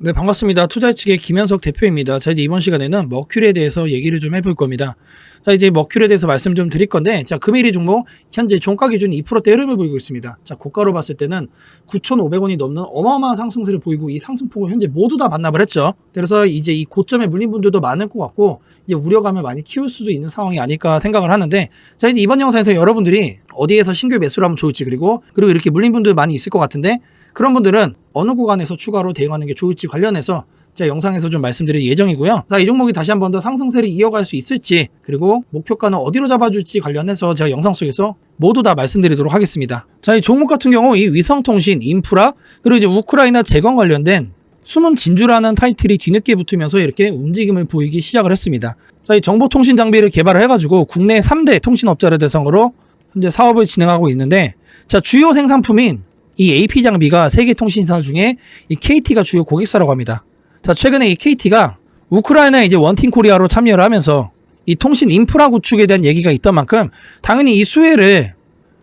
네, 반갑습니다. 투자 측의 김현석 대표입니다. 자, 이제 이번 시간에는 머큐리에 대해서 얘기를 좀 해볼 겁니다. 자, 이제 머큐리에 대해서 말씀 좀 드릴 건데, 자, 금일이 종목, 현재 종가 기준 2%대 흐름을 보이고 있습니다. 자, 고가로 봤을 때는 9,500원이 넘는 어마어마한 상승세를 보이고, 이 상승폭을 현재 모두 다 반납을 했죠. 그래서 이제 이 고점에 물린 분들도 많을 것 같고, 이제 우려감을 많이 키울 수도 있는 상황이 아닐까 생각을 하는데, 자, 이제 이번 영상에서 여러분들이 어디에서 신규 매수를 하면 좋을지, 그리고, 그리고 이렇게 물린 분들 많이 있을 것 같은데, 그런 분들은 어느 구간에서 추가로 대응하는 게 좋을지 관련해서 제가 영상에서 좀 말씀드릴 예정이고요. 자, 이 종목이 다시 한 번 더 상승세를 이어갈 수 있을지, 그리고 목표가는 어디로 잡아줄지 관련해서 제가 영상 속에서 모두 다 말씀드리도록 하겠습니다. 자, 이 종목 같은 경우 이 위성통신, 인프라, 그리고 이제 우크라이나 재건 관련된 숨은 진주라는 타이틀이 뒤늦게 붙으면서 이렇게 움직임을 보이기 시작을 했습니다. 자, 이 정보통신 장비를 개발을 해가지고 국내 3대 통신업자를 대상으로 현재 사업을 진행하고 있는데, 자, 주요 생산품인 이 AP 장비가 세계 통신사 중에 이 KT가 주요 고객사라고 합니다. 자, 최근에 이 KT가 우크라이나에 이제 원팀 코리아로 참여를 하면서 이 통신 인프라 구축에 대한 얘기가 있던 만큼 당연히 이 수혜를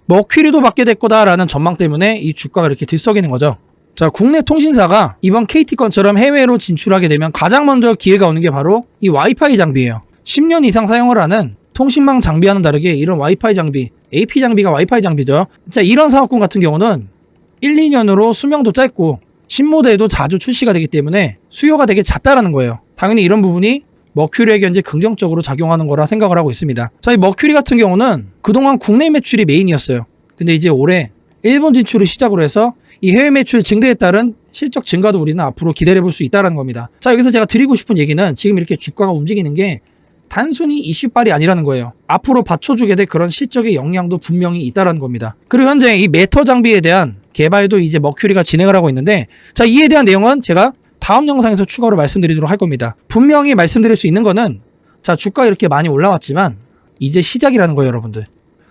머큐리도 받게 될 거다라는 전망 때문에 이 주가가 이렇게 들썩이는 거죠. 자, 국내 통신사가 이번 KT건처럼 해외로 진출하게 되면 가장 먼저 기회가 오는 게 바로 이 와이파이 장비예요. 10년 이상 사용을 하는 통신망 장비와는 다르게 이런 와이파이 장비, AP 장비가 와이파이 장비죠. 자, 이런 사업군 같은 경우는 1, 2년으로 수명도 짧고 신모델도 자주 출시가 되기 때문에 수요가 되게 잦다라는 거예요. 당연히 이런 부분이 머큐리에게 현재 긍정적으로 작용하는 거라 생각을 하고 있습니다. 자, 이 머큐리 같은 경우는 그동안 국내 매출이 메인이었어요. 근데 이제 올해 일본 진출을 시작으로 해서 이 해외 매출 증대에 따른 실적 증가도 우리는 앞으로 기대해 볼 수 있다는 겁니다. 자, 여기서 제가 드리고 싶은 얘기는 지금 이렇게 주가가 움직이는 게 단순히 이슈빨이 아니라는 거예요. 앞으로 받쳐주게 될 그런 실적의 영향도 분명히 있다는 겁니다. 그리고 현재 이 메터 장비에 대한 개발도 이제 머큐리가 진행을 하고 있는데 자 이에 대한 내용은 제가 다음 영상에서 추가로 말씀드리도록 할 겁니다. 분명히 말씀드릴 수 있는 거는 자 주가 이렇게 많이 올라왔지만 이제 시작이라는 거예요 여러분들.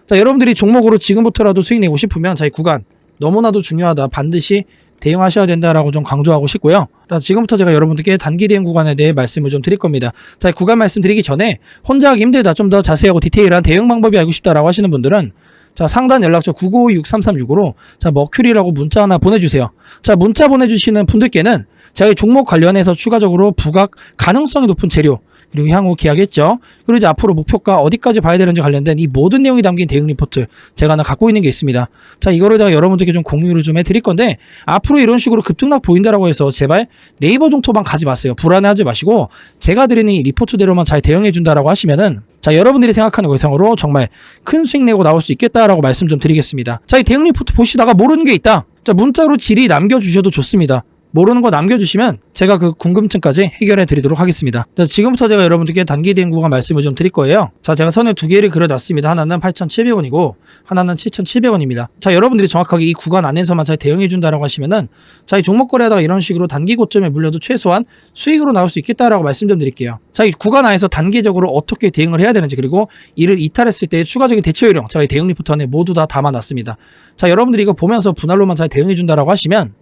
자 여러분들이 종목으로 지금부터라도 수익 내고 싶으면 자이 구간 너무나도 중요하다 반드시 대응하셔야 된다라고 좀 강조하고 싶고요. 자, 지금부터 제가 여러분들께 단기 대응 구간에 대해 말씀을 좀 드릴 겁니다. 자, 구간 말씀드리기 전에 혼자 하기 힘들다, 좀 더 자세하고 디테일한 대응 방법이 알고 싶다라고 하시는 분들은 자, 상단 연락처 9556336으로 자, 머큐리라고 문자 하나 보내주세요. 자, 문자 보내주시는 분들께는 이 종목 관련해서 추가적으로 부각 가능성이 높은 재료, 그리고 향후 계약했죠. 그리고 이제 앞으로 목표가 어디까지 봐야 되는지 관련된 이 모든 내용이 담긴 대응 리포트 제가 하나 갖고 있는 게 있습니다. 자, 이거를 제가 여러분들께 좀 공유를 좀 해드릴 건데 앞으로 이런 식으로 급등락 보인다라고 해서 제발 네이버 종토방 가지 마세요. 불안해하지 마시고 제가 드리는 이 리포트대로만 잘 대응해 준다라고 하시면은 자, 여러분들이 생각하는 거 이상으로 정말 큰 수익 내고 나올 수 있겠다라고 말씀 좀 드리겠습니다. 자, 이 대응 리포트 보시다가 모르는 게 있다. 자, 문자로 질의 남겨주셔도 좋습니다. 모르는 거 남겨주시면 제가 그 궁금증까지 해결해 드리도록 하겠습니다. 자, 지금부터 제가 여러분들께 단기 대응 구간 말씀을 좀 드릴 거예요. 자, 제가 선에 두 개를 그려놨습니다. 하나는 8,700원이고 하나는 7,700원입니다. 자, 여러분들이 정확하게 이 구간 안에서만 잘 대응해 준다라고 하시면은 자, 이 종목 거래하다가 이런 식으로 단기 고점에 물려도 최소한 수익으로 나올 수 있겠다라고 말씀 좀 드릴게요. 자, 이 구간 안에서 단계적으로 어떻게 대응을 해야 되는지 그리고 이를 이탈했을 때의 추가적인 대처 요령 제가 이 대응 리포트 안에 모두 다 담아놨습니다. 자, 여러분들이 이거 보면서 분할로만 잘 대응해 준다라고 하시면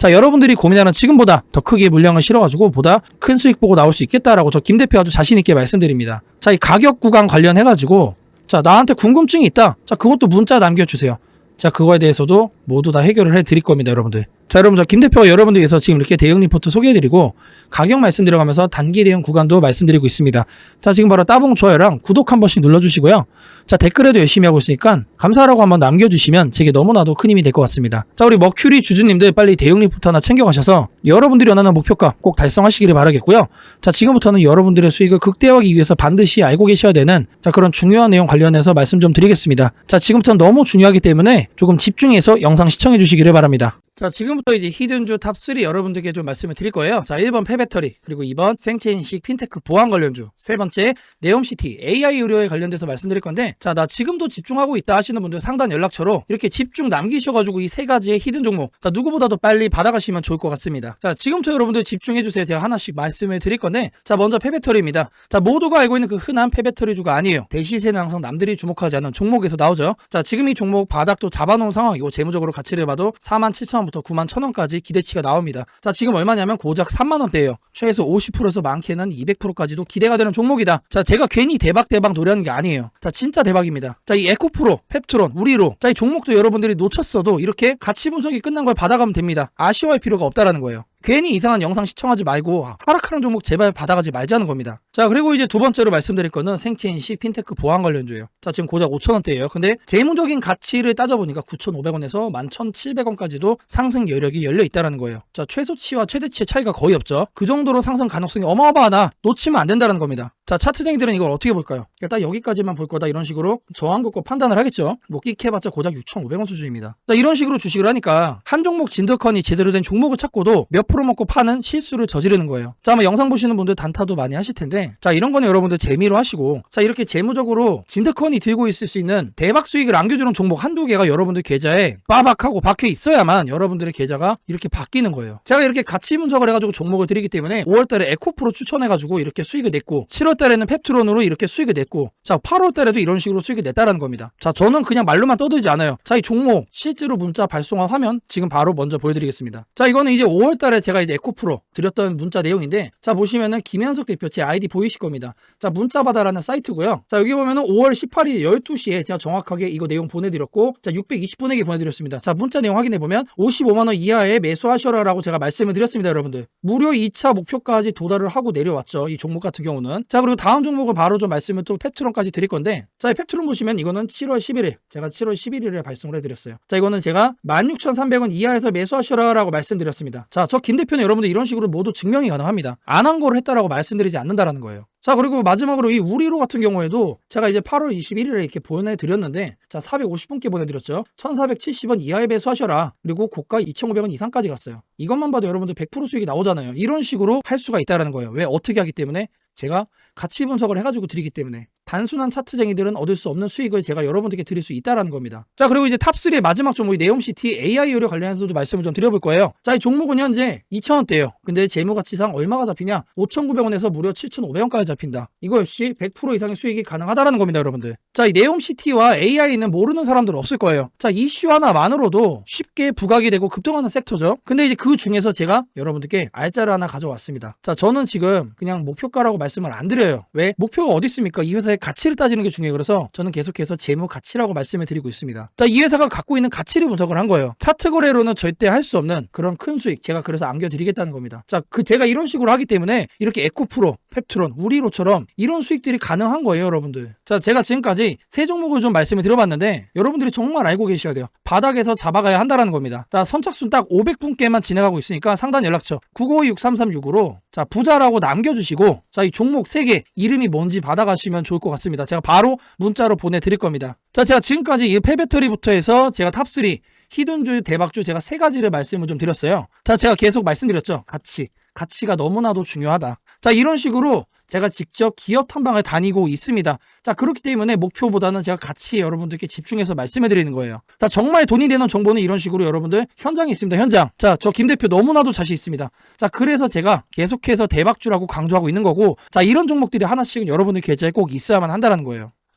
자, 여러분들이 고민하는 지금보다 더 크게 물량을 실어가지고 보다 큰 수익 보고 나올 수 있겠다라고 저 김 대표 아주 자신 있게 말씀드립니다. 자, 이 가격 구간 관련해가지고 자, 나한테 궁금증이 있다. 자, 그것도 문자 남겨주세요. 자, 그거에 대해서도 모두 다 해결을 해 드릴 겁니다, 여러분들. 자, 여러분, 저 김 대표가 여러분들 위해서 지금 이렇게 대응 리포트 소개해드리고 가격 말씀드려가면서 단기 대응 구간도 말씀드리고 있습니다. 자, 지금 바로 따봉 좋아요랑 구독 한 번씩 눌러주시고요. 자, 댓글에도 열심히 하고 있으니까 감사하라고 한번 남겨주시면 제게 너무나도 큰 힘이 될 것 같습니다. 자, 우리 머큐리 주주님들 빨리 대응 리포트 하나 챙겨가셔서 여러분들이 원하는 목표가 꼭 달성하시기를 바라겠고요. 자, 지금부터는 여러분들의 수익을 극대화하기 위해서 반드시 알고 계셔야 되는 자, 그런 중요한 내용 관련해서 말씀 좀 드리겠습니다. 자, 지금부터는 너무 중요하기 때문에 조금 집중해서 영상 시청해 주시기를 바랍니다. 자, 지금부터 이제 히든주 탑3 여러분들께 좀 말씀을 드릴 거예요. 자, 1번 폐배터리, 그리고 2번 생체인식 핀테크 보안 관련주, 세 번째 네옴시티 AI 의료에 관련돼서 말씀드릴 건데, 자, 나 지금도 집중하고 있다 하시는 분들 상단 연락처로 이렇게 집중 남기셔가지고 이 세 가지의 히든 종목, 자, 누구보다도 빨리 받아가시면 좋을 것 같습니다. 자, 지금부터 여러분들 집중해주세요. 제가 하나씩 말씀을 드릴 건데, 자, 먼저 폐배터리입니다. 자, 모두가 알고 있는 그 흔한 폐배터리주가 아니에요. 대시세는 항상 남들이 주목하지 않는 종목에서 나오죠. 자, 지금 이 종목 바닥도 잡아놓은 상황이고, 재무적으로 가치를 봐도 41,000원 부터 9만 1,000원까지 기대치가 나옵니다. 자, 지금 얼마냐면 고작 3만원대예요. 최소 50%에서 많게는 200%까지도 기대가 되는 종목이다. 자, 제가 괜히 대박 대박 노래하는 게 아니에요. 자, 진짜 대박입니다. 자, 이 에코프로, 펩트론, 우리로. 자, 이 종목도 여러분들이 놓쳤어도 이렇게 가치 분석이 끝난 걸 받아가면 됩니다. 아쉬워할 필요가 없다라는 거예요. 괜히 이상한 영상 시청하지 말고 하락하는 종목 제발 받아가지 말자는 겁니다. 자 그리고 이제 두 번째로 말씀드릴 거는 생체인시 핀테크 보안 관련주예요. 자 지금 고작 5천원대예요. 근데 재무적인 가치를 따져보니까 9,500원에서 11,700원까지도 상승 여력이 열려 있다는 거예요. 자 최소치와 최대치의 차이가 거의 없죠. 그 정도로 상승 가능성이 어마어마하다. 놓치면 안 된다는 겁니다. 자 차트쟁이들은 이걸 어떻게 볼까요? 일단 여기까지만 볼 거다 이런 식으로 저항 긋고 판단을 하겠죠. 뭐 끽해봤자 고작 6,500원 수준입니다. 자 이런 식으로 주식을 하니까 한 종목 진득하니 제대로 된 종목을 찾고도 몇 프로 먹고 파는 실수를 저지르는 거예요. 자 아마 영상 보시는 분들 단타도 많이 하실 텐데 자 이런 거는 여러분들 재미로 하시고 자 이렇게 재무적으로 진득하니 들고 있을 수 있는 대박 수익을 안겨주는 종목 한두 개가 여러분들 계좌에 빠박하고 박혀 있어야만 여러분들의 계좌가 이렇게 바뀌는 거예요. 제가 이렇게 가치 분석을 해가지고 종목을 드리기 때문에 5월달에 에코프로 추천해가지고 이렇게 수익을 냈고 7월달에는 펩트론으로 이렇게 수익을 냈고 자 8월달에도 이런 식으로 수익을 냈다라는 겁니다. 자 저는 그냥 말로만 떠들지 않아요. 자 이 종목 실제로 문자 발송한 화면 지금 바로 먼저 보여드리겠습니다. 자 이거는 이제 5월달에 제가 이제 에코프로 드렸던 문자 내용인데 자 보시면은 김현석 대표 제 아이디 보이실 겁니다. 자 문자바다라는 사이트고요. 자 여기 보면은 5월 18일 12시에 제가 정확하게 이거 내용 보내드렸고 자 620분에게 보내드렸습니다. 자 문자 내용 확인해 보면 55만 원 이하에 매수하셔라라고 제가 말씀을 드렸습니다, 여러분들. 무려 2차 목표까지 도달을 하고 내려왔죠. 이 종목 같은 경우는. 자 그리고 다음 종목을 바로 좀 말씀을 또 펩트론까지 드릴 건데 자 이 펩트론 보시면 이거는 7월 11일 제가 7월 11일에 발송을 해드렸어요. 자 이거는 제가 16,300원 이하에서 매수하셔라라고 말씀드렸습니다. 자저 김 대표는 여러분들 이런 식으로 모두 증명이 가능합니다. 안한 거를 했다라고 말씀드리지 않는다라는 거예요. 자 그리고 마지막으로 이 우리로 같은 경우에도 제가 이제 8월 21일에 이렇게 보내드렸는데 자 450분께 보내드렸죠. 1470원 이하에 배수하셔라. 그리고 고가 2500원 이상까지 갔어요. 이것만 봐도 여러분들 100% 수익이 나오잖아요. 이런 식으로 할 수가 있다는 거예요. 왜? 어떻게 하기 때문에? 제가 가치 분석을 해가지고 드리기 때문에 단순한 차트쟁이들은 얻을 수 없는 수익을 제가 여러분들께 드릴 수 있다라는 겁니다. 자 그리고 이제 탑3의 마지막 종목이 네옴시티 AI 의료 관련해서도 말씀을 좀 드려볼 거예요. 자 이 종목은 현재 2,000원대예요. 근데 재무가치상 얼마가 잡히냐? 5,900원에서 무려 7,500원까지 잡힌다. 이거 역시 100% 이상의 수익이 가능하다라는 겁니다, 여러분들. 자 이 네옴시티와 AI는 모르는 사람들 없을 거예요. 자 이슈 하나만으로도 쉽게 부각이 되고 급등하는 섹터죠. 근데 이제 그 중에서 제가 여러분들께 알짜를 하나 가져왔습니다. 자 저는 지금 그냥 목표가라고 말씀을 안 드려요. 왜? 목표가 어디 있습니까? 이 회사의 가치를 따지는 게 중요해요. 그래서 저는 계속해서 재무 가치라고 말씀을 드리고 있습니다. 자, 이 회사가 갖고 있는 가치를 분석을 한 거예요. 차트 거래로는 절대 할 수 없는 그런 큰 수익 제가 그래서 안겨드리겠다는 겁니다. 자, 그 제가 이런 식으로 하기 때문에 이렇게 에코프로, 펩트론, 우리로처럼 이런 수익들이 가능한 거예요, 여러분들. 자, 제가 지금까지 세 종목을 좀 말씀을 드려봤는데 여러분들이 정말 알고 계셔야 돼요. 바닥에서 잡아가야 한다는 겁니다. 자, 선착순 딱 500분께만 진행하고 있으니까 상단 연락처 952-6336으로 자, 부자라고 남겨주시고 자, 이 종목 3개 이름이 뭔지 받아가시면 좋을 것 같습니다. 제가 바로 문자로 보내드릴 겁니다. 자, 제가 지금까지 이 폐배터리부터 해서 제가 탑3 히든주, 대박주 제가 세 가지를 말씀을 좀 드렸어요. 자, 제가 계속 말씀드렸죠. 가치. 가치가 너무나도 중요하다. 자, 이런 식으로 제가 직접 기업 탐방을 다니고 있습니다. 자, 그렇기 때문에 목표보다는 제가 같이 여러분들께 집중해서 말씀해 드리는 거예요. 자, 정말 돈이 되는 정보는 이런 식으로 여러분들 현장에 있습니다. 현장. 자, 저 김 대표 너무나도 자신 있습니다. 자, 그래서 제가 계속해서 대박주라고 강조하고 있는 거고, 자, 이런 종목들이 하나씩은 여러분들 계좌에 꼭 있어야만 한다는 거예요.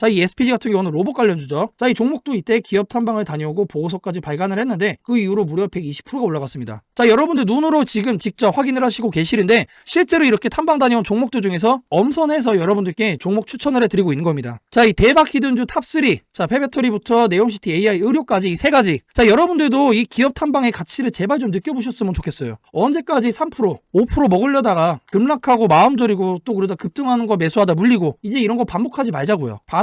자, 이 SPG 같은 경우는 로봇 관련 주죠. 자, 이 종목도 이때 기업 탐방을 다녀오고 보고서까지 발간을 했는데 그 이후로 무려 120%가 올라갔습니다. 자, 여러분들 눈으로 지금 직접 확인을 하시고 계시는데 실제로 이렇게 탐방 다녀온 종목들 중에서 엄선해서 여러분들께 종목 추천을 해드리고 있는 겁니다. 자, 이 대박 히든주 탑3. 자, 페베터리부터 네옴시티 AI 의료까지 이 세 가지. 자, 여러분들도 이 기업 탐방의 가치를 제발 좀 느껴보셨으면 좋겠어요. 언제까지 3%, 5% 먹으려다가 급락하고 마음 졸이고 또 그러다 급등하는 거 매수하다 물리고 이제 이런 거 반복하지 말자고요. 바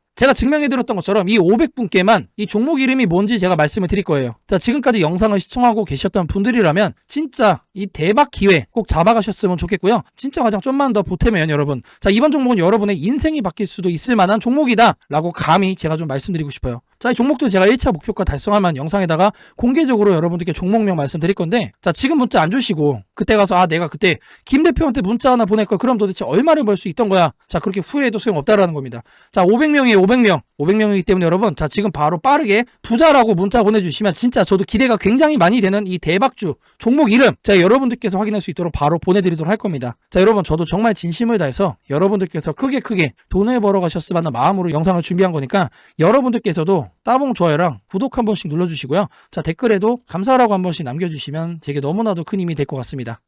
제가 증명해드렸던 것처럼 이 500분께만 이 종목 이름이 뭔지 제가 말씀을 드릴 거예요. 자, 지금까지 영상을 시청하고 계셨던 분들이라면 진짜 이 대박 기회 꼭 잡아가셨으면 좋겠고요. 진짜 가장 좀만 더 보태면 여러분. 자, 이번 종목은 여러분의 인생이 바뀔 수도 있을 만한 종목이다. 라고 감히 제가 좀 말씀드리고 싶어요. 자, 이 종목도 제가 1차 목표가 만한 영상에다가 공개적으로 여러분들께 종목명 말씀드릴 건데, 자, 지금 문자 안 주시고, 그때 가서, 아, 내가 그때 김 대표한테 문자 하나 보낼 걸, 그럼 도대체 얼마를 벌 수 있던 거야? 자, 그렇게 후회해도 소용없다라는 겁니다. 자, 500명이에요, 500명. 500명이기 때문에 여러분, 자, 지금 바로 빠르게 부자라고 문자 보내 주시면 진짜 저도 기대가 굉장히 많이 되는 이 대박주 종목 이름, 자, 여러분들께서 확인할 수 있도록 바로 보내 드리도록 할 겁니다. 자, 여러분, 저도 정말 진심을 다해서 여러분들께서 크게 크게 돈을 벌어 가셨으면 하는 마음으로 영상을 준비한 거니까 여러분들께서도 따봉 좋아요랑 구독 한 번씩 눌러주시고요. 자, 댓글에도 감사라고 한 번씩 남겨주시면 제게 너무나도 큰 힘이 될 것 같습니다.